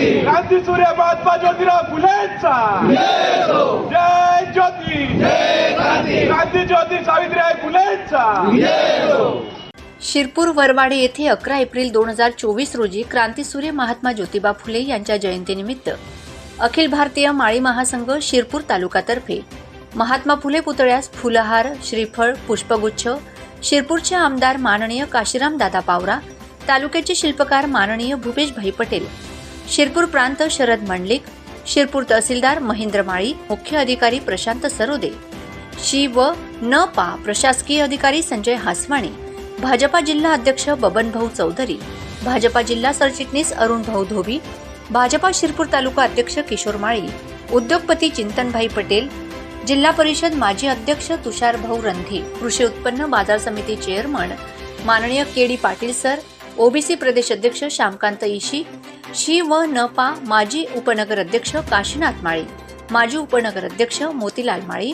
क्रांती सूर्य महात्मा ज्योतिराव फुलेंचा. जय ज्योती. क्रांती ज्योती सावित्रीबाई फुलेंचा. शिरपूर वरवाडे येथे अकरा एप्रिल दोन हजार चोवीस रोजी क्रांतीसूर्य महात्मा ज्योतिबा फुले यांच्या जयंतीनिमित्त अखिल भारतीय माळी महासंघ शिरपूर तालुकातर्फे महात्मा फुले पुतळ्यास फुलहार श्रीफळ पुष्पगुच्छ शिरपूरचे आमदार माननीय काशीराम दादा पावरा तालुक्याचे शिल्पकार माननीय भूपेशभाई पटेल शिरपूर प्रांत शरद मंडलिक शिरपूर तहसीलदार महेंद्र माळी मुख्य अधिकारी प्रशांत सरोदे शी व न पा प्रशासकीय अधिकारी संजय हासवाणी भाजपा जिल्हा अध्यक्ष बबन भाऊ चौधरी भाजपा जिल्हा सरचिटणीस अरुण भाऊ धोबी भाजपा शिरपूर तालुका अध्यक्ष किशोर माळी उद्योगपती चिंतनभाई पटेल जिल्हा परिषद माजी अध्यक्ष तुषार भाऊ रंधी कृषी उत्पन्न बाजार समिती चेअरमन माननीय K D Patil sir OBC प्रदेश अध्यक्ष श्यामकांत इशी शी व न पा माजी उपनगर अध्यक्ष काशीनाथ माळी माजी उपनगर अध्यक्ष मोतीलाल माळी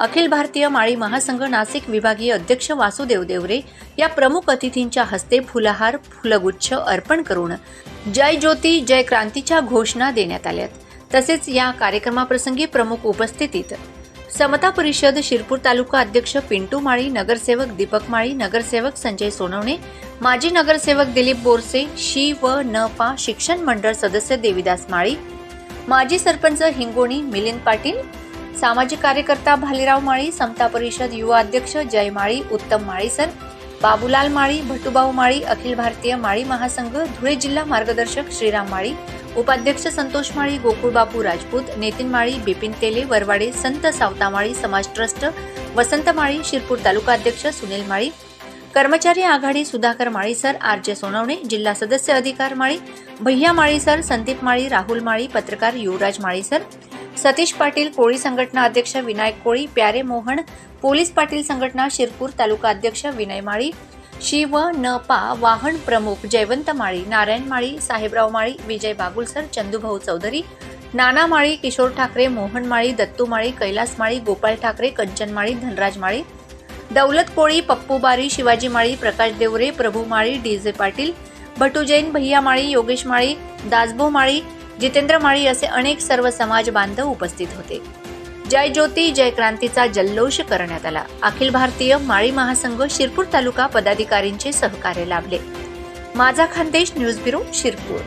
अखिल भारतीय माळी महासंघ नाशिक विभागीय अध्यक्ष वासुदेव देवरे या प्रमुख अतिथींच्या हस्ते फुलहार फुलगुच्छ अर्पण करून जय ज्योती जय क्रांतीच्या घोषणा देण्यात आल्यात. तसेच या कार्यक्रमाप्रसंगी प्रमुख उपस्थितीत समता परिषद शिरपूर तालुका अध्यक्ष पिंटू माळी नगरसेवक दीपक माळी नगरसेवक संजय सोनवणे माजी नगरसेवक दिलीप बोरसे शी व न पा शिक्षण मंडळ सदस्य देविदास माळी माजी सरपंच हिंगोणी मिलिंद पाटील सामाजिक कार्यकर्ता भालेराव माळी समता परिषद युवा अध्यक्ष जय माळी उत्तम माळीसर बाबूलाल माळी भटुभाऊ माळी अखिल भारतीय माळी महासंघ धुळे जिल्हा मार्गदर्शक श्रीराम माळी उपाध्यक्ष संतोष माळी गोकुळबापू राजपूत नितीन माळी बिपिन तेले वरवाडे संत सावतामाळी समाज ट्रस्ट वसंत माळी शिरपूर तालुका अध्यक्ष सुनील माळी कर्मचारी आघाडी सुधाकर माळीसर आर जे सोनवणे जिल्हा सदस्य अधिकार माळी भैया माळीसर संदीप माळी राहुल माळी पत्रकार युवराज माळीसर सतीश पाटील कोळी संघटना अध्यक्ष विनायक कोळी प्यारे मोहन पोलीस पाटील संघटना शिरपूर तालुका अध्यक्ष विनय माळी शिव नपा वाहन प्रमुख जयवंत माळी नारायण माळी साहेबराव माळी विजय बागुलसर चंदूभाऊ चौधरी नाना माळी किशोर ठाकरे मोहन माळी दत्तू माळी कैलास माळी गोपाळ ठाकरे कंचन माळी धनराज माळी दौलत कोळी पप्पू बारी शिवाजी माळी प्रकाश देवरे प्रभू माळी डी जे पाटील भटू जैन भैया माळी योगेश माळी दासभो माळी जितेंद्र माळी असे अनेक सर्व समाज बांधव उपस्थित होते. जय ज्योती जय क्रांतीचा जल्लोष करण्यात आला. अखिल भारतीय माळी महासंघ शिरपूर तालुका पदाधिकारींचे सहकार्य लाभले. माझा खानदेश न्यूज ब्युरो शिरपूर.